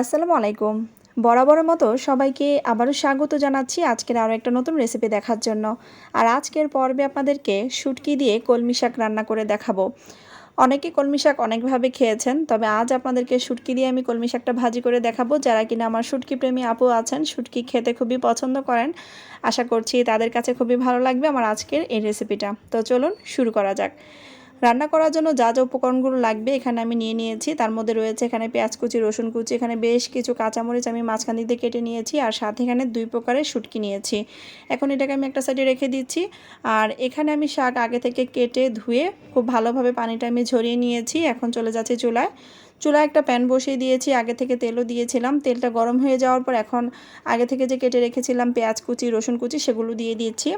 আসসালামু আলাইকুম। বরাবরের মতো সবাইকে আবারও স্বাগত জানাচ্ছি আজকের আরও একটা নতুন রেসিপি দেখার জন্য। আর আজকের পর্বে আপনাদেরকে শুটকি দিয়ে কলমি শাক রান্না করে দেখাবো। অনেকে কলমি শাক অনেকভাবে খেয়েছেন, তবে আজ আপনাদেরকে শুটকি দিয়ে আমি কলমি শাকটা ভাজি করে দেখাবো। যারা কিনা আমার শুটকি প্রেমী আপু আছেন, শুটকি খেতে খুবই পছন্দ করেন, আশা করছি তাদের কাছে খুবই ভালো লাগবে আমার আজকের এই রেসিপিটা তো চলুন শুরু করা যাক। রান্না করার জন্য যা যা উপকরণগুলো লাগবে এখানে আমি নিয়ে নিয়েছি। তার মধ্যে রয়েছে এখানে পেঁয়াজ কুচি, রসুন কুচি, এখানে বেশ কিছু কাঁচামরিচ আমি মাঝখান দিকে কেটে নিয়েছি আর সাথে এখানে দুই প্রকারের শুটকি নিয়েছি। এখন এটাকে আমি একটা সাইডে রেখে দিচ্ছি আর এখানে আমি শাক আগে থেকে কেটে ধুয়ে খুব ভালোভাবে পানিটা আমি ঝরিয়ে নিয়েছি। এখন চলে যাচ্ছি চুলায়। চুলায় একটা প্যান বসিয়ে দিয়েছি, আগে থেকে তেলও দিয়েছিলাম। তেলটা গরম হয়ে যাওয়ার পর এখন আগে থেকে যে কেটে রেখেছিলাম পেঁয়াজ কুচি, রসুন কুচি, সেগুলো দিয়ে দিয়েছি।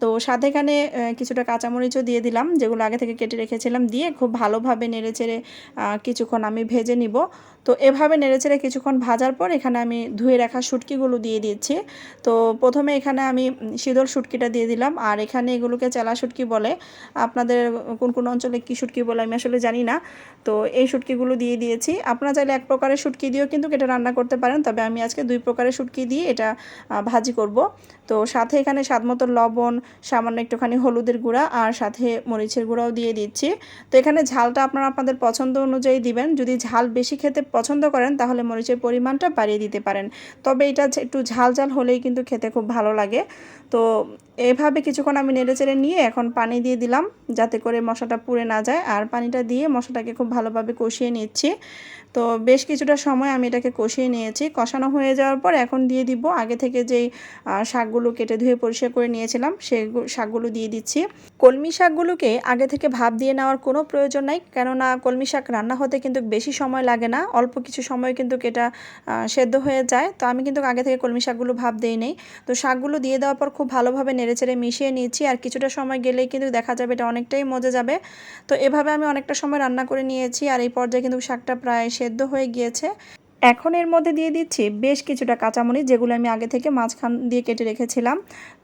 তো সাথে এখানে কিছুটা কাঁচামরিচও দিয়ে দিলাম, যেগুলো আগে থেকে কেটে রেখেছিলাম দিয়ে খুব ভালোভাবে নেড়েচেড়ে কিছুক্ষণ আমি ভেজে নিব। তো এভাবে নেড়েচেড়ে কিছুক্ষণ ভাজার পর এখানে আমি ধুয়ে রাখা শুটকিগুলো দিয়ে দিচ্ছি। তো প্রথমে এখানে আমি শীতল শুটকিটা দিয়ে দিলাম। আর এখানে এগুলোকে চেলা শুটকি বলে, আপনাদের কোন কোন অঞ্চলে কী শুটকি বলে আমি আসলে জানি না। তো এই শুটকিগুলো দিয়ে দিয়েছি। আপনারা চাইলে এক প্রকারের শুটকি দিয়েও কিন্তু এটা রান্না করতে পারেন। তবে আমি আজকে দুই প্রকারের শুটকি দিয়ে এটা ভাজি করব। তো সাথে এখানে স্বাদ মতো লবণ, সামান্য একটুখানি হলুদের গুঁড়া আর সাথে মরিচের গুঁড়াও দিয়ে দিচ্ছি। তো এখানে ঝালটা আপনারা আপনাদের পছন্দ অনুযায়ী দিবেন। যদি ঝাল বেশি খেতে পছন্দ করেন, তাহলে মরিচের পরিমাণটা বাড়িয়ে দিতে পারেন। তবে এটা একটু ঝাল ঝাল হলেই কিন্তু খেতে খুব ভালো লাগে। তো এভাবে কিছুক্ষণ আমি নেড়ে চেড়ে নিয়ে এখন পানি দিয়ে দিলাম যাতে করে মশাটা পুড়ে না যায়। আর পানিটা দিয়ে মশাটাকে খুব ভালোভাবে কষিয়ে নিচ্ছি। তো বেশ কিছুটা সময় আমি এটাকে কষিয়ে নিয়েছি। কষানো হয়ে যাওয়ার পর এখন দিয়ে দিব আগে থেকে যেই শাকগুলো কেটে ধুয়ে পরিষ্কার করে নিয়েছিলাম সেই শাকগুলো দিয়ে দিচ্ছি। কলমি শাকগুলোকে আগে থেকে ভাপ দিয়ে নেওয়ার কোনো প্রয়োজন নাই কেননা কলমি শাক রান্না হতে কিন্তু বেশি সময় লাগে না। অল্প কিছু সময় কিন্তু এটা সেদ্ধ হয়ে যায়। তো আমি কিন্তু আগে থেকে কলমি শাকগুলো ভাপ দিই নেই। তো শাকগুলো দিয়ে দেওয়ার পর খুব ভালোভাবে নেড়েচেড়ে মিশিয়ে নিয়েছি আর কিছুটা সময় গেলেই কিন্তু দেখা যাবে এটা অনেকটাই মজে যাবে। তো এভাবে আমি অনেকটা সময় রান্না করে নিয়েছি, আর এই পর্যায়ে কিন্তু শাকটা প্রায় সেদ্ধ হয়ে গিয়েছে। এখন এর মধ্যে দিয়ে দিচ্ছি বেশ কিছুটা কাঁচামরিচ, যেগুলো আমি আগে থেকে মাঝখান দিয়ে কেটে রেখেছিলাম।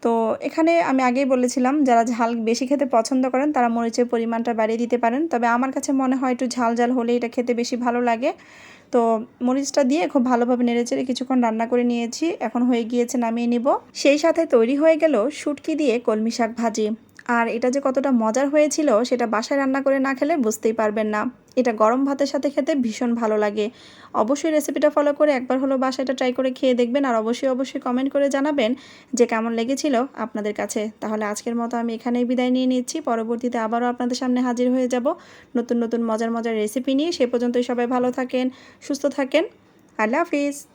তো এখানে আমি আগেই বলেছিলাম, যারা ঝাল বেশি খেতে পছন্দ করেন, তারা মরিচের পরিমাণটা বাড়িয়ে দিতে পারেন। তবে আমার কাছে মনে হয় একটু ঝাল ঝাল হলে এটা খেতে বেশি ভালো লাগে। তো মরিচটা দিয়ে খুব ভালোভাবে নেড়েচেড়ে কিছুক্ষণ রান্না করে নিয়েছি। এখন হয়ে গিয়েছে নামিয়ে নিব। সেই সাথে তৈরি হয়ে গেল শুটকি দিয়ে কলমি শাক ভাজি। আর এটা যে কতটা মজার হয়েছিল, সেটা বাসায় রান্না করে না খেলে বুঝতেই পারবেন না। এটা গরম ভাতের সাথে খেতে ভীষণ ভালো লাগে। অবশ্যই রেসিপিটা ফলো করে একবার হলো বাসা এটা ট্রাই করে খেয়ে দেখবেন আর অবশ্যই অবশ্যই কমেন্ট করে জানাবেন যে কেমন লেগেছিল আপনাদের কাছে। তাহলে আজকের মতো আমি এখানেই বিদায় নিয়ে নিচ্ছি। পরবর্তীতে আবারও আপনাদের সামনে হাজির হয়ে যাব নতুন নতুন মজার মজার রেসিপি নিয়ে। সে পর্যন্তই সবাই ভালো থাকেন, সুস্থ থাকেন। আল্লাহ হাফিজ।